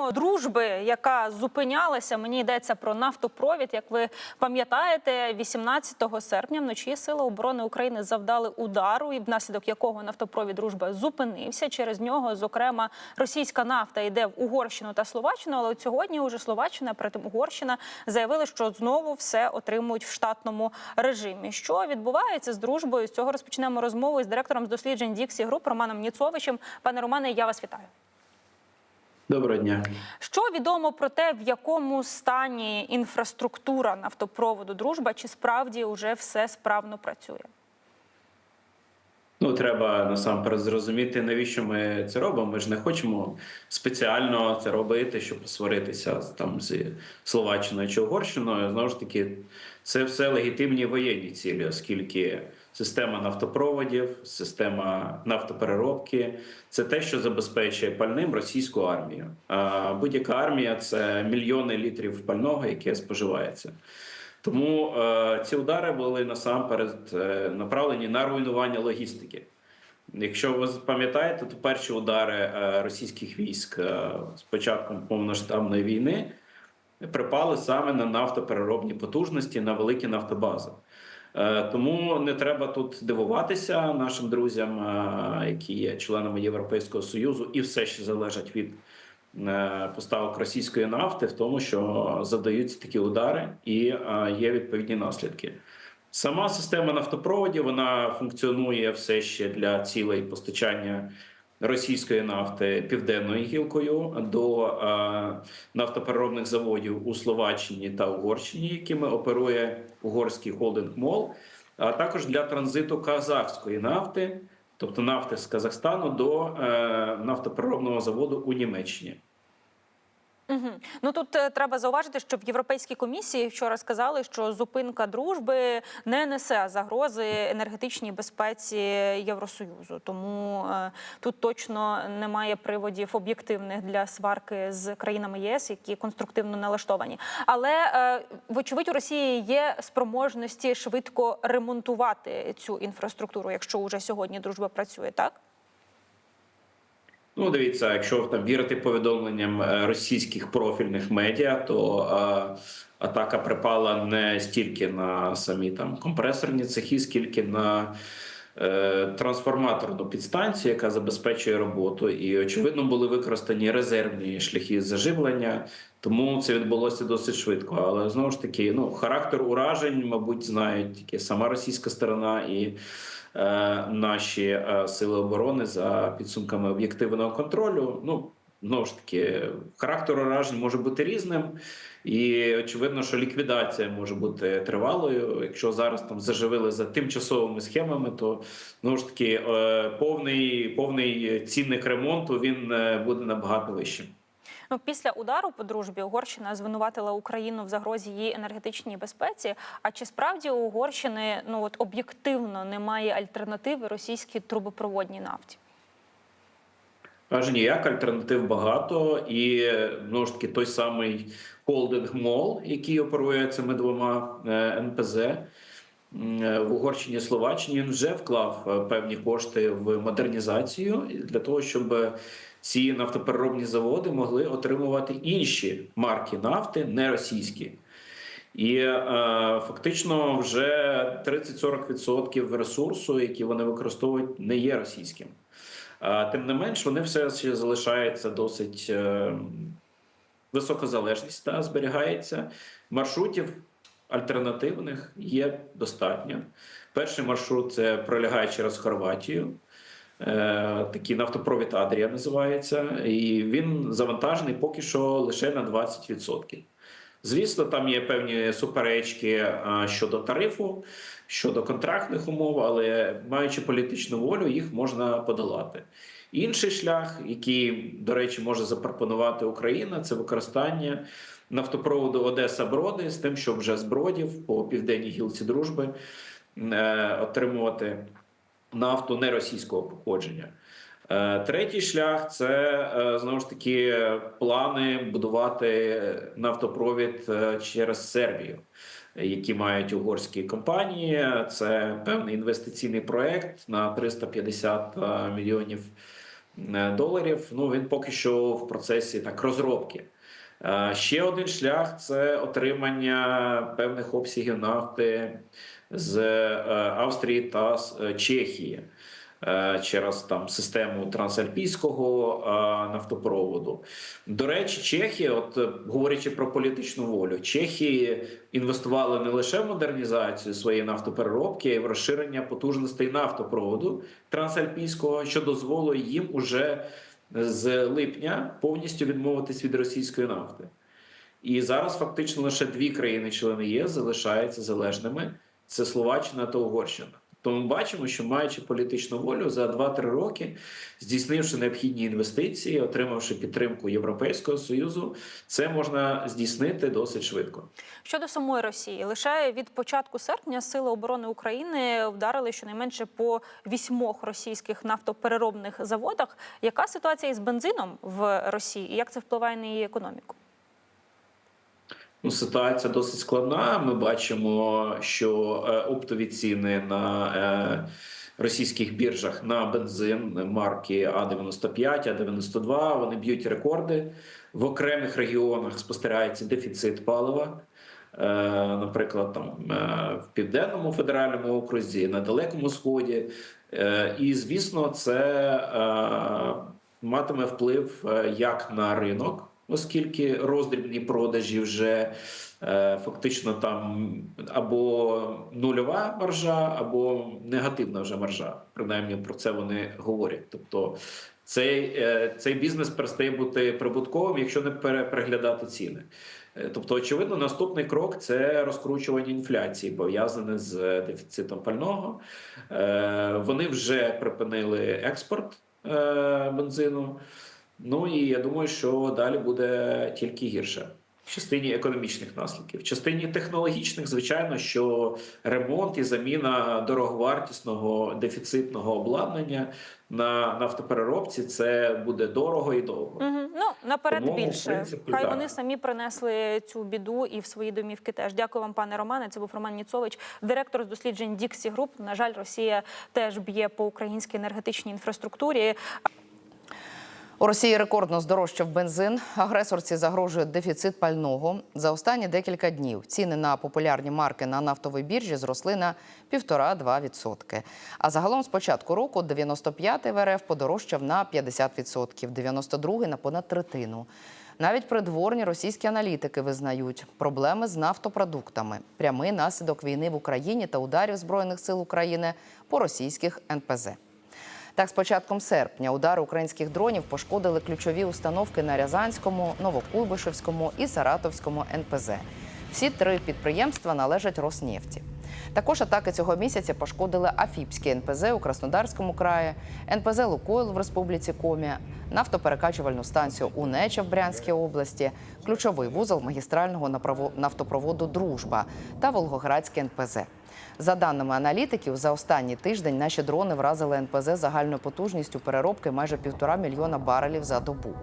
Почнемо дружби, яка зупинялася. Мені йдеться про нафтопровід. Як ви пам'ятаєте, 18 серпня вночі Сили оборони України завдали удару, і внаслідок якого нафтопровід дружба зупинився. Через нього, зокрема, російська нафта йде в Угорщину та Словаччину. Але от сьогодні уже Словаччина, перед Угорщина, заявили, що знову все отримують в штатному режимі. Що відбувається з дружбою? З цього розпочнемо розмову із директором з досліджень Діксі Груп Романом Ніцовичем. Пане Романе, я вас вітаю. Доброго дня. Що відомо про те, в якому стані інфраструктура нафтопроводу Дружба, чи справді вже все справно працює? Ну, треба насамперед зрозуміти, навіщо ми це робимо. Ми ж не хочемо спеціально це робити, щоб посваритися там з Словаччиною чи Угорщиною. Знову ж таки, це все легітимні воєнні цілі, оскільки система нафтопроводів, система нафтопереробки це те, що забезпечує пальним російську армію. А будь-яка армія це мільйони літрів пального, яке споживається. Тому е, ці удари були насамперед е, направлені на руйнування логістики. Якщо ви пам'ятаєте, то перші удари е, російських військ з початком повноштабної війни припали саме на нафтопереробні потужності, на великі нафтобази. Е, Тому не треба тут дивуватися нашим друзям, е, які є членами Європейського союзу, і все ще залежать від е, поставок російської нафти, в тому, що завдаються такі удари, і є відповідні наслідки. Сама система нафтопроводів вона функціонує все ще для цілей постачання російської нафти південною гілкою до е, нафтопереробних заводів у Словаччині та Угорщині, якими оперує угорський холдинг МОЛ, а також для транзиту казахської нафти, тобто нафти з Казахстану до е, нафтопереробного заводу у Німеччині. Угу. Ну тут е, треба зауважити, що в Європейській комісії вчора сказали, що зупинка дружби не несе загрози енергетичній безпеці Євросоюзу. Тому е, тут точно немає приводів об'єктивних для сварки з країнами ЄС, які конструктивно налаштовані. Але е, вочевидь у Росії є спроможності швидко ремонтувати цю інфраструктуру, якщо уже сьогодні дружба працює, так? Ну, дивіться, якщо там вірити повідомленням е, російських профільних медіа, то е, атака припала не стільки на самі там компресорні цехи, скільки на трансформаторну підстанцію, яка забезпечує роботу, і очевидно були використані резервні шляхи заживлення. Тому це відбулося досить швидко. Але знову ж таки, ну характер уражень, мабуть, знають тільки сама російська сторона і е, наші е, сили оборони за підсумками об'єктивного контролю. Ну знову ж таки, характер уражень може бути різним, і очевидно, що ліквідація може бути тривалою. Якщо зараз там заживили за тимчасовими схемами, то знову ж таки е, повний повний цінник ремонту він е, буде набагато вищим. Ну, після удару по дружбі Угорщина звинуватила Україну в загрозі її енергетичній безпеці. А чи справді у Угорщини ну от об'єктивно немає альтернативи російській трубопроводній нафті? Аж ніяк альтернатив багато, і знову ж таки той самий холдинг МОЛ, який оперує цими двома е, НПЗ е, в Угорщині Словаччині, він вже вклав е, певні кошти в модернізацію для того, щоб ці нафтопереробні заводи могли отримувати інші марки нафти, не російські. І е, фактично вже 30-40% ресурсу, які вони використовують, не є російським. Тим не менш, вони все ще залишаються досить е, висока та зберігається. Маршрутів альтернативних є достатньо. Перший маршрут це пролягає через Хорватію. Е, Такий нафтопровід Адрія називається, і він завантажений поки що лише на 20%. Звісно, там є певні суперечки е, щодо тарифу, щодо контрактних умов, але маючи політичну волю, їх можна подолати. Інший шлях, який, до речі, може запропонувати Україна, це використання нафтопроводу Одеса Броди з тим, щоб вже з бродів по південній гілці дружби е, отримувати нафту не російського походження. Е, Третій шлях це е, знову ж таки плани будувати нафтопровід е, через Сербію. які мають угорські компанії. Це певний інвестиційний проект на 350 е, мільйонів доларів. Ну він поки що в процесі так розробки. Ще один шлях це отримання певних обсягів нафти з Австрії та з Чехії через там систему трансальпійського е, нафтопроводу. До речі, Чехія, от е, говорячи про політичну волю, Чехії інвестували не лише в модернізацію своєї нафтопереробки, а й в розширення потужностей нафтопроводу трансальпійського, що дозволило їм уже з липня повністю відмовитись від російської нафти. І зараз фактично лише дві країни-члени ЄС залишаються залежними: це Словаччина та Угорщина. Тому ми бачимо, що маючи політичну волю за 2-3 роки, здійснивши необхідні інвестиції, отримавши підтримку Європейського союзу, це можна здійснити досить швидко. Щодо самої Росії, лише від початку серпня сили оборони України вдарили щонайменше по вісьмох російських нафтопереробних заводах. Яка ситуація із бензином в Росії і як це впливає на її економіку? Ну, ситуація досить складна. Ми бачимо, що е, оптові ціни на е, російських біржах на бензин марки А95, А92 вони б'ють рекорди. В окремих регіонах спостерігається дефіцит палива. Е, Наприклад, там в південному федеральному окрузі, на далекому сході, і звісно, це матиме вплив як на ринок, оскільки роздрібні продажі вже е, фактично там або нульова маржа, або негативна вже маржа. Принаймні про це вони говорять. Тобто цей, е, цей бізнес перестає бути прибутковим, якщо не переглядати ціни. Е, Тобто, очевидно, наступний крок це розкручування інфляції, пов'язане з е, дефіцитом пального. Е, Вони вже припинили експорт е, бензину. Ну і я думаю, що далі буде тільки гірше. В частині економічних наслідків, в частині технологічних, звичайно, що ремонт і заміна дороговартісного дефіцитного обладнання на нафтопереробці це буде дорого і довго. Угу. Ну наперед Тому, більше. принципі, Хай так. вони самі принесли цю біду і в свої домівки теж. Дякую вам, пане Романе. Це був Роман Ніцович, директор з досліджень Діксі Груп. На жаль, Росія теж б'є по українській енергетичній інфраструктурі. У Росії рекордно здорожчав бензин. Агресорці загрожує дефіцит пального. За останні декілька днів ціни на популярні марки на нафтовій біржі зросли на 1,5-2%. А загалом з початку року 95-й в РФ подорожчав на 50%, 92-й – на понад третину. Навіть придворні російські аналітики визнають проблеми з нафтопродуктами, прямий наслідок війни в Україні та ударів збройних сил України по російських НПЗ. Так, з початком серпня удари українських дронів пошкодили ключові установки на Рязанському, Новокуйбишевському і Саратовському НПЗ. Всі три підприємства належать Роснефті. Також атаки цього місяця пошкодили Афіпський НПЗ у Краснодарському краї, НПЗ Лукойл в Республіці Комі, нафтоперекачувальну станцію Унеча в Брянській області, ключовий вузол магістрального нафтопроводу Дружба та Волгоградське НПЗ. За даними аналітиків, за останній тиждень наші дрони вразили НПЗ загальною потужністю переробки майже півтора мільйона барелів за добу.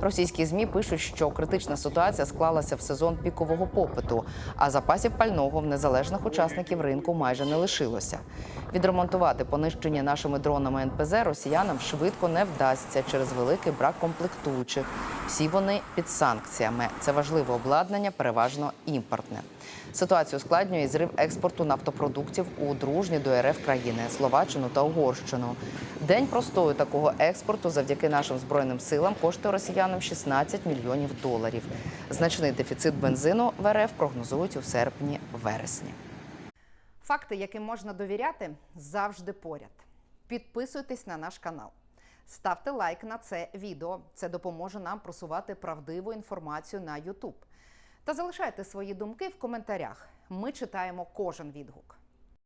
Російські змі пишуть, що критична ситуація склалася в сезон пікового попиту, а запасів пального в незалежних учасників ринку майже не лишилося. Відремонтувати понищені нашими дронами НПЗ росіянам швидко не вдасться через великий брак комплектуючих. Всі вони під санкціями. Це важливе обладнання, переважно імпортне. Ситуацію ускладнює і зрив експорту нафтопродуктів у дружні до РФ країни Словаччину та Угорщину. День простою такого експорту завдяки нашим збройним силам коштує росіянам 16 мільйонів доларів. Значний дефіцит бензину в РФ прогнозують у серпні-вересні. Факти, яким можна довіряти, завжди поряд. Підписуйтесь на наш канал. Ставте лайк на це відео. Це допоможе нам просувати правдиву інформацію на YouTube. Та залишайте свої думки в коментарях. Ми читаємо кожен відгук.